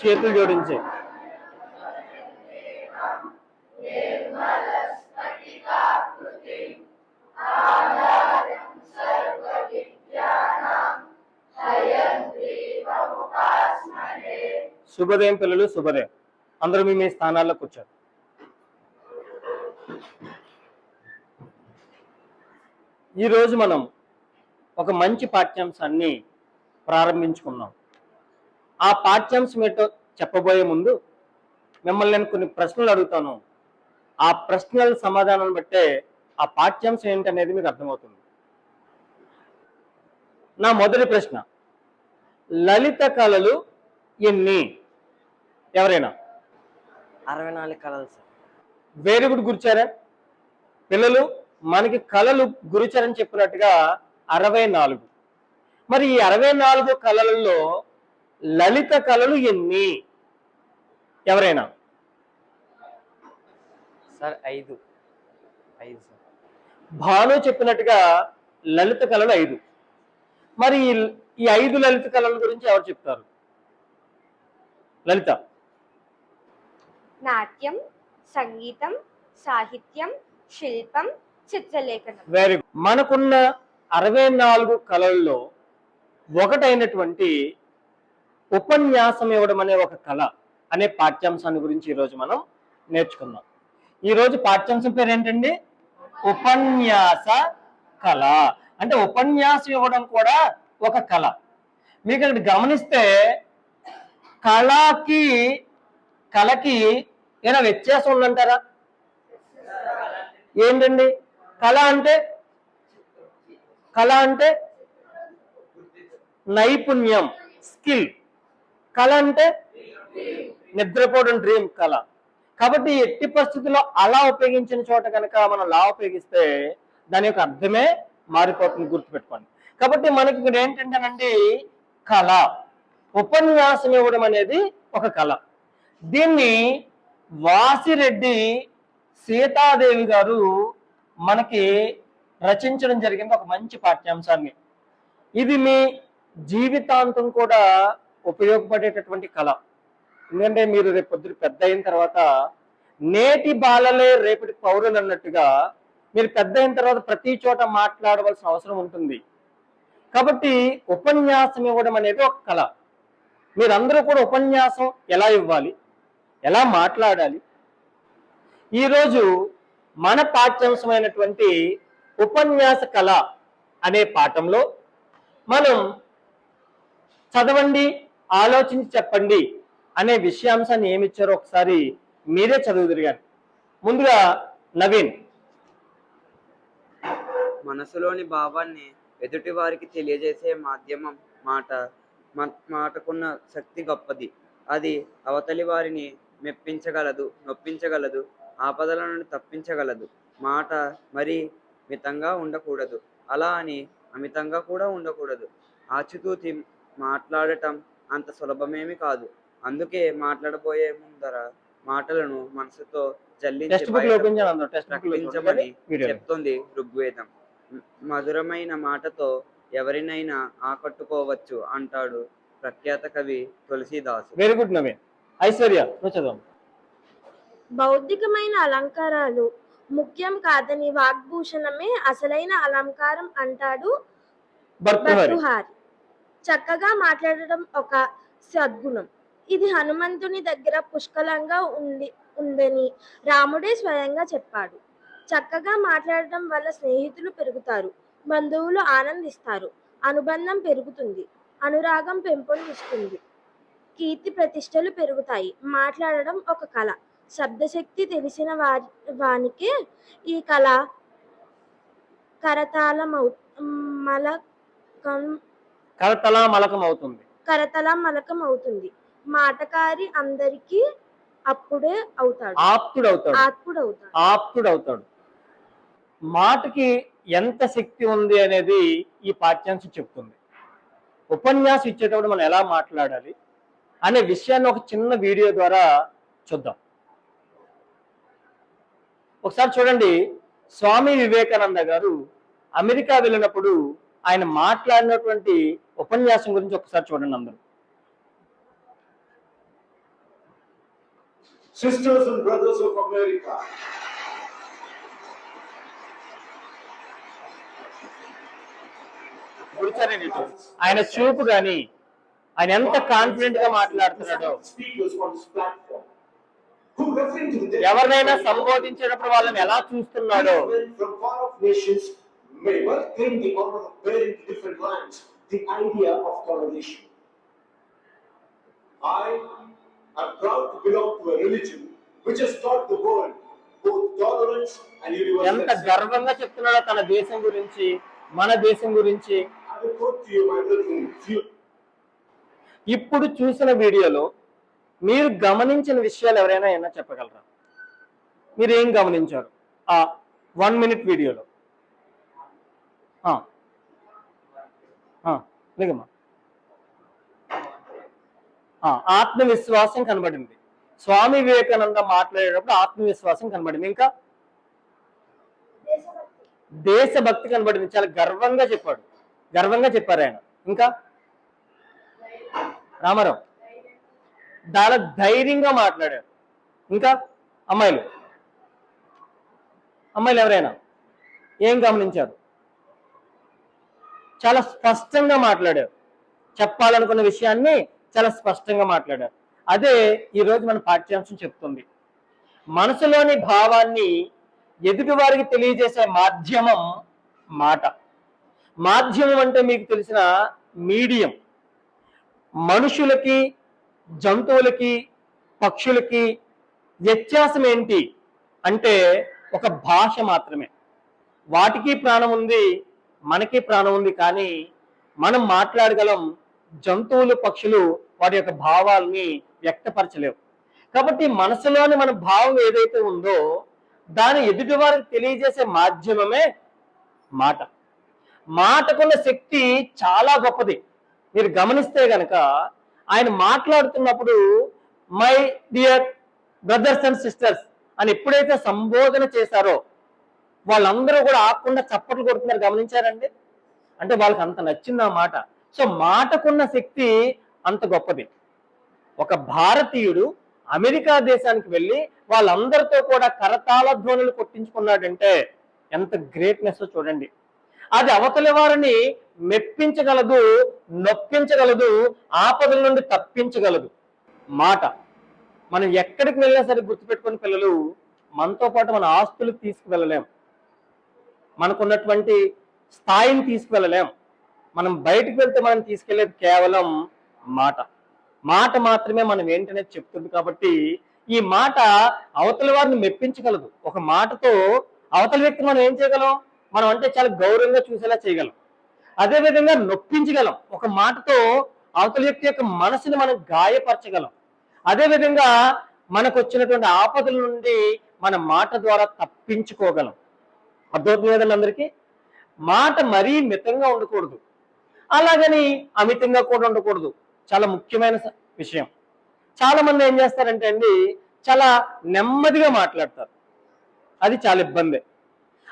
చేతులు జోడించి. శుభోదయం పిల్లలు శుభోదయం. అందరూ మీ మీ స్థానాల్లో కూర్చోరు ఈరోజు మనం ఒక మంచి పాఠ్యాంశాన్ని ప్రారంభించుకున్నాం. ఆ పాఠ్యాంశం ఏంటో చెప్పబోయే ముందు మిమ్మల్ని నేను కొన్ని ప్రశ్నలు అడుగుతాను. ఆ ప్రశ్నల సమాధానం బట్టే ఆ పాఠ్యాంశం ఏంటనేది మీకు అర్థమవుతుంది. నా మొదటి ప్రశ్న. లలిత కళలు ఎన్ని? ఎవరైనా? అరవై నాలుగు కలలు సార్. Very good గురిచారా? పిల్లలు మనకి కళలు గురుచరని చెప్పినట్టుగా అరవై నాలుగు. మరి ఈ అరవై నాలుగు కళలలో లలిత కళలు ఎన్ని? ఎవరైనా? సార్ ఐదు. ఐదు సార్. భాను చెప్పినట్టుగా లలిత కళలు ఐదు. మరి ఈ- ఈ ఐదు లలిత కళల గురించి ఎవరు చెప్తారు? లలిత. నాట్యం సంగీతం సాహిత్యం శిల్పం చిత్రలేఖనం. వెరీ గుడ్ మనకున్న అరవై నాలుగు కళల్లో ఒకటైనటువంటి ఉపన్యాసం ఇవ్వడం అనే ఒక కళ అనే పాఠ్యాంశాన్ని గురించి ఈరోజు మనం నేర్చుకుందాం. ఈరోజు పాఠ్యాంశం పేరు ఏంటండి ఉపన్యాస కళ. అంటే ఉపన్యాసం ఇవ్వడం కూడా ఒక కళ. మీకు ఇక్కడ గమనిస్తే కళకి కళకి ఏమైనా వ్యత్యాసం ఉందంటారా? ఏంటండి? కళ అంటే? కళ అంటే నైపుణ్యం స్కిల్. కళ అంటే నిద్రపోవడం డ్రీమ్ కళ. కాబట్టి ఎట్టి పరిస్థితుల్లో అలా ఉపయోగించిన చోట కనుక మనం లా ఉపయోగిస్తే దాని యొక్క అర్థమే మారిపోతుంది గుర్తుపెట్టుకోండి. కాబట్టి మనకి ఇక్కడ ఏంటంటేనండి కళ. ఉపన్యాసం ఇవ్వడం అనేది ఒక కళ. దీన్ని వాసిరెడ్డి సీతాదేవి గారు మనకి రచించడం జరిగింది ఒక మంచి పాఠ్యాంశాన్ని. ఇది మీ జీవితాంతం కూడా ఉపయోగపడేటటువంటి కళ. ఎందుకంటే మీరు రేపు పొద్దున పెద్ద అయిన తర్వాత నేటి బాలలే రేపటి పౌరులు అన్నట్టుగా మీరు పెద్ద అయిన తర్వాత ప్రతి చోట మాట్లాడవలసిన అవసరం ఉంటుంది. కాబట్టి ఉపన్యాసం ఇవ్వడం అనేది ఒక కళ. మీరందరూ కూడా ఉపన్యాసం ఎలా ఇవ్వాలి? ఎలా మాట్లాడాలి? ఈరోజు మన పాఠ్యాంశమైనటువంటి ఉపన్యాస కళ అనే పాఠంలో మనం చదవండి ఆలోచించి చెప్పండి అనే విషయాంశాన్ని ఏమిచ్చారో ఒకసారి మీరే చదువు తిరిగారు ముందుగా నవీన్. మనసులోని భావాన్ని ఎదుటి వారికి తెలియజేసే మాధ్యమం మాట. మాటకున్న శక్తి గొప్పది. అది అవతలి వారిని మెప్పించగలదు నొప్పించగలదు ఆపదల నుండి తప్పించగలదు. మాట మరి మితంగా ఉండకూడదు. అలా అని అమితంగా కూడా ఉండకూడదు. ఆచితూచి మాట్లాడటం అంత సులభమేమి కాదు. అందుకే మాట్లాడబోయే ముందర మాటలను మనసుతో జల్లించి ప్రకటించమని చెప్తుంది ఋగ్వేదం. మధురమైన మాటతో ఎవరినైనా ఆకట్టుకోవచ్చు అంటాడు ప్రఖ్యాత కవి తులసీదాసు. వెరీ గుడ్ నవీన్ ఐశ్వర్య బౌద్ధికమైన అలంకారాలు ముఖ్యం కాదని వాగ్భూషణమే అసలైన అలంకారం అంటాడు భర్తృహారి. చక్కగా మాట్లాడడం ఒక సద్గుణం. ఇది హనుమంతుని దగ్గర పుష్కలంగా ఉంది ఉందని రాముడే స్వయంగా చెప్పాడు. చక్కగా మాట్లాడటం వల్ల స్నేహితులు పెరుగుతారు బంధువులు ఆనందిస్తారు అనుబంధం పెరుగుతుంది అనురాగం పెంపొందిస్తుంది. కీర్తి ప్రతిష్టలు పెరుగుతాయి. మాట్లాడడం ఒక కళ. శబ్దశక్తి తెలిసిన వారి వానికే ఈ కళ కరతాళమౌ మలకం కరతలా మలకం అవుతుంది. కరతల మలకం అవుతుంది. మాటకారి అందరికీ అప్పుడే అవుతాడు. ఆప్తుడు అవుతాడు ఆత్ముడు అవుతాడు ఆప్తుడు అవుతాడు మాటకి ఎంత శక్తి ఉంది అనేది ఈ పాఠ్యాంశం చెప్తుంది. ఉపన్యాసం ఇచ్చేటప్పుడు మనం ఎలా మాట్లాడాలి అనే విషయాన్ని ఒక చిన్న వీడియో ద్వారా చూద్దాం. ఒకసారి చూడండి. స్వామి వివేకానంద గారు అమెరికా వెళ్ళినప్పుడు ఆయన మాట్లాడినటువంటి ఉపన్యాసం గురించి ఒకసారి చూడండి అందరూ. Sisters and brothers of America, Gurucharan ఇటు. ఆయన చూపు గాని ఆయన ఎంత కాన్ఫిడెంట్గా మాట్లాడుతున్నాడో. ఎవరినైనా సంబోధించేటప్పుడు వాళ్ళని ఎలా చూస్తున్నాడో. May well claim the honor of bearing to different lands the idea of toleration. I am proud to belong to a religion which has taught the world both tolerance and ఎంత universal. గర్వంగా చెప్తున్నాడో తన దేశం గురించి మన దేశం గురించి ఇప్పుడు చూసిన వీడియోలో మీరు గమనించిన విషయాలు ఎవరైనా ఏమైనా చెప్పగలరా మీరు ఏం గమనించారు ఆ వన్ మినిట్ వీడియోలో ఆ. ఆ, ఆ, ఆత్మవిశ్వాసం కనబడింది. స్వామి వివేకానంద మాట్లాడేటప్పుడు ఆత్మవిశ్వాసం కనబడింది. ఇంకా? దేశభక్తి కనబడింది. చాలా గర్వంగా చెప్పాడు. గర్వంగా చెప్పారు ఆయన. ఇంకా? రామారావు. చాలా ధైర్యంగా మాట్లాడారు. ఇంకా? అమ్మాయిలు. అమ్మాయిలు ఎవరైనా? ఏం గమనించారు? చాలా స్పష్టంగా మాట్లాడారు. చెప్పాలనుకున్న విషయాన్ని చాలా స్పష్టంగా మాట్లాడారు. అదే ఈరోజు మన పాఠ్యాంశం చెప్తుంది. మనసులోని భావాన్ని ఎదుటి వారికి తెలియజేసే మాధ్యమం మాట. మాధ్యమం అంటే మీకు తెలిసిన మీడియం. మనుషులకి జంతువులకి పక్షులకి వ్యత్యాసం ఏంటి? అంటే ఒక భాష మాత్రమే. వాటికి ప్రాణం ఉంది మనకి ప్రాణం ఉంది కానీ మనం మాట్లాడగలం జంతువులు పక్షులు వాటి యొక్క భావాల్ని వ్యక్తపరచలేవు. కాబట్టి మనసులోని మన భావం ఏదైతే ఉందో దాని ఎదుటి వారికి తెలియజేసే మాధ్యమమే మాట. మాటకున్న శక్తి చాలా గొప్పది. మీరు గమనిస్తే గనక ఆయన మాట్లాడుతున్నప్పుడు my dear brothers and sisters అని ఎప్పుడైతే సంబోధన చేశారో వాళ్ళందరూ కూడా ఆకుండా చప్పట్లు కొడుతున్నారు. గమనించారండి? అంటే వాళ్ళకి అంత నచ్చింది ఆ మాట. సో మాటకున్న శక్తి అంత గొప్పది. ఒక భారతీయుడు అమెరికా దేశానికి వెళ్ళి వాళ్ళందరితో కూడా కరతాళ ధ్వనులు కొట్టించుకున్నాడంటే ఎంత గ్రేట్నెస్ చూడండి. అది అవతలి వారిని మెప్పించగలదు నొప్పించగలదు ఆపదల నుండి తప్పించగలదు. మాట. మనం ఎక్కడికి వెళ్ళినా సరే గుర్తుపెట్టుకుని పిల్లలు మనతో పాటు మన ఆస్తులు తీసుకువెళ్ళలేము మనకున్నటువంటి స్థాయిని తీసుకువెళ్ళలేం. మనం బయటకు వెళ్తే మనం తీసుకెళ్ళేది కేవలం మాట. మాట మాత్రమే మనం ఏంటనేది చెప్తుంది కాబట్టి ఈ మాట అవతల వారిని మెప్పించగలదు. ఒక మాటతో అవతల వ్యక్తిని మనం ఏం చేయగలం? మనం అంటే చాలా గౌరవంగా చూసేలా చేయగలం. అదేవిధంగా నొప్పించగలం. ఒక మాటతో అవతల వ్యక్తి యొక్క మనసుని మనం గాయపరచగలం. అదేవిధంగా మనకు వచ్చినటువంటి ఆపదల నుండి మన మాట ద్వారా తప్పించుకోగలం. అర్థమవుతుంది కదండి అందరికీ మాట మరీ మితంగా ఉండకూడదు. అలాగని అమితంగా కూడా ఉండకూడదు. చాలా ముఖ్యమైన స- విషయం. చాలా మంది ఏం చేస్తారంటే అండి చాలా నెమ్మదిగా మాట్లాడతారు. అది చాలా ఇబ్బంది.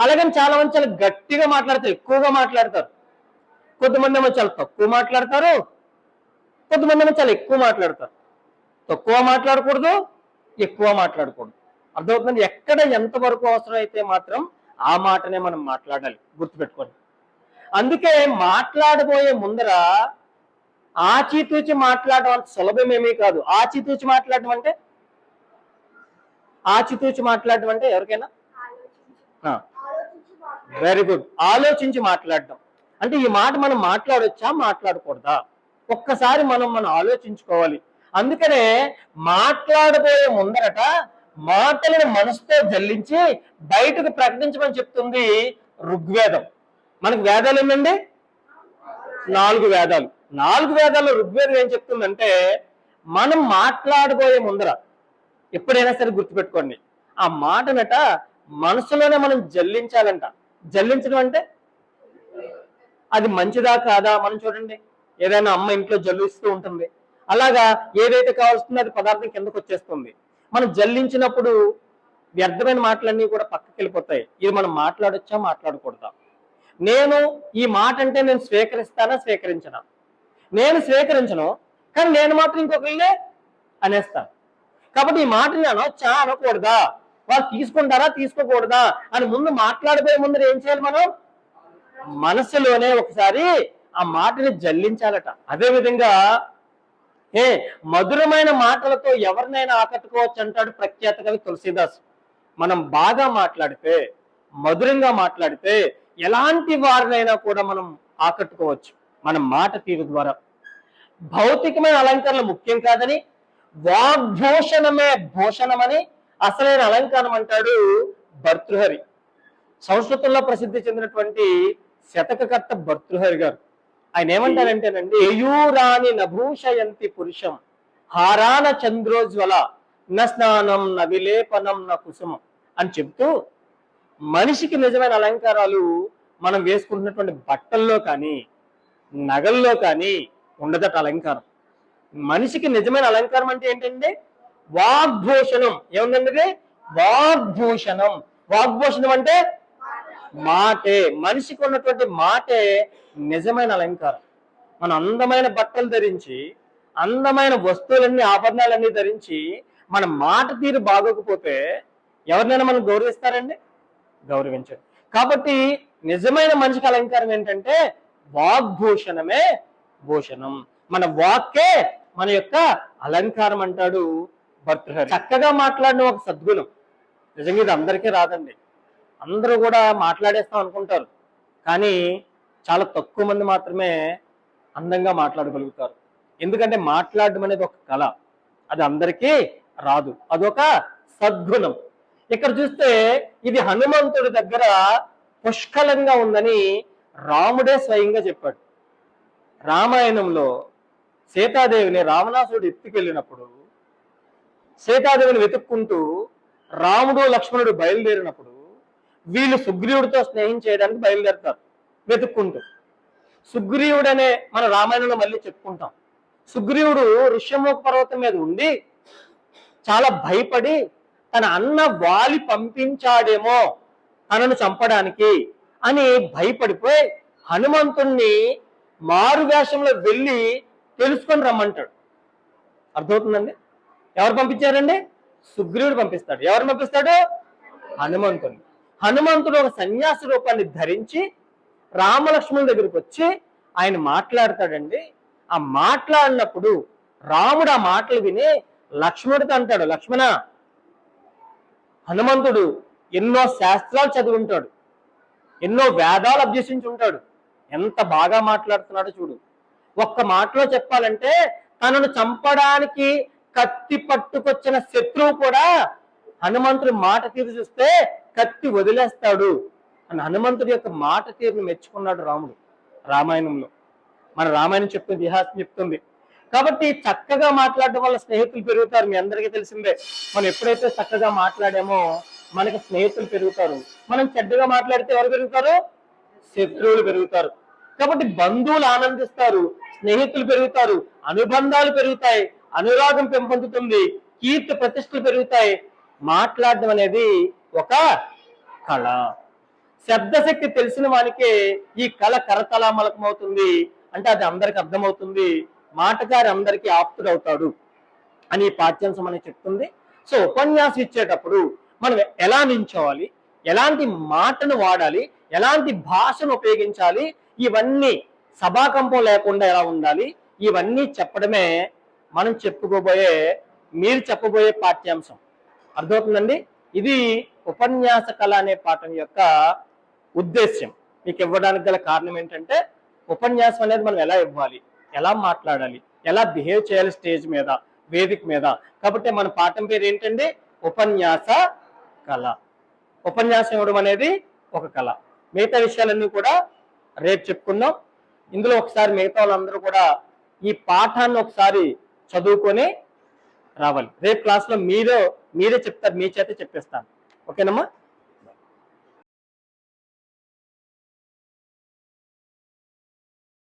అలాగని చాలా మంది చాలా గట్టిగా మాట్లాడతారు ఎక్కువగా మాట్లాడతారు. కొంతమంది ఏమో చాలా తక్కువ మాట్లాడతారు. కొంతమంది ఏమో చాలా ఎక్కువ మాట్లాడతారు. తక్కువ మాట్లాడకూడదు ఎక్కువ మాట్లాడకూడదు. అర్థమవుతుంది ఎక్కడ ఎంతవరకు అవసరం అయితే మాత్రం ఆ మాటనే మనం మాట్లాడాలి గుర్తుపెట్టుకోండి. అందుకే మాట్లాడబోయే ముందర ఆచితూచి మాట్లాడడం అంత సులభమేమీ కాదు. ఆచితూచి మాట్లాడడం అంటే? ఆచితూచి మాట్లాడడం అంటే ఎవరికైనా? వెరీ గుడ్ ఆలోచించి మాట్లాడడం. అంటే ఈ మాట మనం మాట్లాడొచ్చా? మాట్లాడకూడదా? ఒక్కసారి మనం మనం ఆలోచించుకోవాలి. అందుకనే మాట్లాడబోయే ముందరట మాటలను మనసుతో జల్లించి బయటకు ప్రకటించమని చెప్తుంది ఋగ్వేదం. మనకు వేదాలు ఏంటండి నాలుగు వేదాలు. నాలుగు వేదాల్లో ఋగ్వేదం ఏం చెప్తుందంటే మనం మాట్లాడబోయే ముందర ఎప్పుడైనా సరే గుర్తుపెట్టుకోండి ఆ మాటనట మనసులోనే మనం జల్లించాలంట. జల్లించడం అంటే? అది మంచిదా కాదా? మనం చూడండి. ఏదైనా అమ్మ ఇంట్లో జల్లిస్తూ ఉంటుంది. అలాగా ఏదైతే కావాల్సిందో అది పదార్థం కిందకు వచ్చేస్తుంది. మనం జల్లించినప్పుడు వ్యర్థమైన మాటలన్నీ కూడా పక్కకి వెళ్ళిపోతాయి ఇది మనం మాట్లాడొచ్చా మాట్లాడకూడదా? నేను ఈ మాట అంటే నేను స్వీకరిస్తానా స్వీకరించనా? నేను స్వీకరించను కానీ నేను మాత్రం ఇంకొకరినే అనేస్తాను కాబట్టి ఈ మాటని అనొచ్చా అనకూడదా? వాళ్ళు తీసుకుంటారా తీసుకోకూడదా? అని ముందు మాట్లాడిపోయే ముందు ఏం చేయాలి మనం? మనసులోనే ఒకసారి ఆ మాటని జల్లించాలట. అదే విధంగా ఏ మధురమైన మాటలతో ఎవరినైనా ఆకట్టుకోవచ్చు అంటాడు ప్రఖ్యాత కవి తులసీదాస్. మనం బాగా మాట్లాడితే మధురంగా మాట్లాడితే ఎలాంటి వారినైనా కూడా మనం ఆకట్టుకోవచ్చు. మన మాట తీరు ద్వారా. భౌతికమైన అలంకరణ ముఖ్యం కాదని వాగ్భూషణమే భూషణమని అసలైన అలంకారం అంటాడు భర్తృహరి. సంస్కృతంలో ప్రసిద్ధి చెందినటువంటి శతకకర్త భర్తృహరి గారు. ఆయన ఏమంటారంటేనండి ఏయూరాని నభూషయంతి పురుషం హారాన చంద్రోజ్వల న స్నానం న విలేపనం న కుసుమం అని చెప్తూ మనిషికి నిజమైన అలంకారాలు మనం వేసుకుంటున్నటువంటి బట్టల్లో కానీ నగల్లో కానీ ఉండదట అలంకారం. మనిషికి నిజమైన అలంకారం అంటే ఏంటండి వాగ్భూషణం. ఏముందండి వాగ్భూషణం. వాగ్భూషణం అంటే మాటే మనిషికి ఉన్నటువంటి మాటే నిజమైన అలంకారం. మన అందమైన బట్టలు ధరించి అందమైన వస్తువులన్నీ ఆభరణాలన్నీ ధరించి మన మాట తీరు బాగోకపోతే ఎవరినైనా మనం గౌరవిస్తారండి? గౌరవించండి కాబట్టి నిజమైన మనిషికి అలంకారం ఏంటంటే వాగ్భూషణమే భూషణం. మన వాక్కే మన యొక్క అలంకారం అంటాడు భర్తృహరి. చక్కగా మాట్లాడిన ఒక సద్గుణం. నిజంగా ఇది అందరికీ రాదండి. అందరూ కూడా మాట్లాడేస్తాం అనుకుంటారు. కానీ చాలా తక్కువ మంది మాత్రమే అందంగా మాట్లాడగలుగుతారు. ఎందుకంటే మాట్లాడడం అనేది ఒక కళ. అది అందరికీ రాదు. అదొక సద్గుణం. ఇక్కడ చూస్తే ఇది హనుమంతుడి దగ్గర పుష్కలంగా ఉందని రాముడే స్వయంగా చెప్పాడు. రామాయణంలో సీతాదేవిని రావణాసుడు ఎత్తుకెళ్ళినప్పుడు సీతాదేవిని వెతుక్కుంటూ రాముడు లక్ష్మణుడు బయలుదేరినప్పుడు వీళ్ళు సుగ్రీవుడితో స్నేహం చేయడానికి బయలుదేరుతారు. వెతుక్కుంటూ. సుగ్రీవుడు అనే మన రామాయణంలో మళ్ళీ చెప్పుకుంటాం. సుగ్రీవుడు ఋష్యముఖ పర్వతం మీద ఉండి చాలా భయపడి తన అన్న వాలి పంపించాడేమో తనను చంపడానికి అని భయపడిపోయి హనుమంతుణ్ణి మారు వేషంలో వెళ్ళి తెలుసుకొని రమ్మంటాడు. అర్థమవుతుందండి? ఎవరు పంపించారండి? సుగ్రీవుడు పంపిస్తాడు. ఎవరు పంపిస్తాడు? హనుమంతుని హనుమంతుడు ఒక సన్యాసి రూపాన్ని ధరించి రామలక్ష్మణుల దగ్గరికి వచ్చి ఆయన మాట్లాడతాడండి. ఆ మాట్లాడినప్పుడు రాముడు ఆ మాటలు విని లక్ష్మణుడితో అంటాడు లక్ష్మణ హనుమంతుడు ఎన్నో శాస్త్రాలు చదివి ఉంటాడు ఎన్నో వేదాలు అభ్యసించి ఉంటాడు. ఎంత బాగా మాట్లాడుతున్నాడో చూడు. ఒక్క మాటలో చెప్పాలంటే తనను చంపడానికి కత్తి పట్టుకొచ్చిన శత్రువు కూడా హనుమంతుడి మాట తీరు చూస్తే కత్తి వదిలేస్తాడు అని హనుమంతుడి యొక్క మాట తీరును మెచ్చుకున్నాడు రాముడు రామాయణంలో. మన రామాయణం చెప్తుంది ఇతిహాసం చెప్తుంది. కాబట్టి చక్కగా మాట్లాడడం వల్ల స్నేహితులు పెరుగుతారు మీ అందరికీ తెలిసిందే. మనం ఎప్పుడైతే చక్కగా మాట్లాడామో మనకి స్నేహితులు పెరుగుతారు. మనం చెడ్డగా మాట్లాడితే ఎవరు పెరుగుతారు? శత్రువులు పెరుగుతారు. కాబట్టి బంధువులు ఆనందిస్తారు స్నేహితులు పెరుగుతారు అనుబంధాలు పెరుగుతాయి అనురాగం పెంపొందుతుంది కీర్తి ప్రతిష్టలు పెరుగుతాయి. మాట్లాడడం అనేది ఒక కళ. శబ్దశక్తి తెలిసిన వానికే ఈ కళ కరతలామలకం అవుతుంది అంటే అది అందరికి అర్థమవుతుంది. మాటగారి అందరికీ ఆప్తుడవుతాడు అని ఈ పాఠ్యాంశం అని చెప్తుంది. సో ఉపన్యాసం ఇచ్చేటప్పుడు మనం ఎలా నించోవాలి? ఎలాంటి మాటను వాడాలి? ఎలాంటి భాషను ఉపయోగించాలి? ఇవన్నీ సభాకంపం లేకుండా ఎలా ఉండాలి? ఇవన్నీ చెప్పడమే మనం చెప్పుకోబోయే మీరు చెప్పబోయే పాఠ్యాంశం. అర్థమవుతుందండి? ఇది ఉపన్యాస కళ అనే పాఠం యొక్క ఉద్దేశ్యం. మీకు ఇవ్వడానికి గల కారణం ఏంటంటే ఉపన్యాసం అనేది మనం ఎలా ఇవ్వాలి? ఎలా మాట్లాడాలి? ఎలా బిహేవ్ చేయాలి స్టేజ్ మీద వేదిక మీద? కాబట్టి మన పాఠం పేరు ఏంటండి? ఉపన్యాస కళ. ఉపన్యాసం ఇవ్వడం అనేది ఒక కళ. మిగతా విషయాలన్నీ కూడా రేపు చెప్పుకుందాం. ఇందులో ఒకసారి మిగతా వాళ్ళందరూ కూడా ఈ పాఠాన్ని ఒకసారి చదువుకొని రావాలి. రేపు క్లాస్లో మీరే మీరే చెప్తారు మీ చేత చెప్పేస్తాను. ఓకేనమ్మా?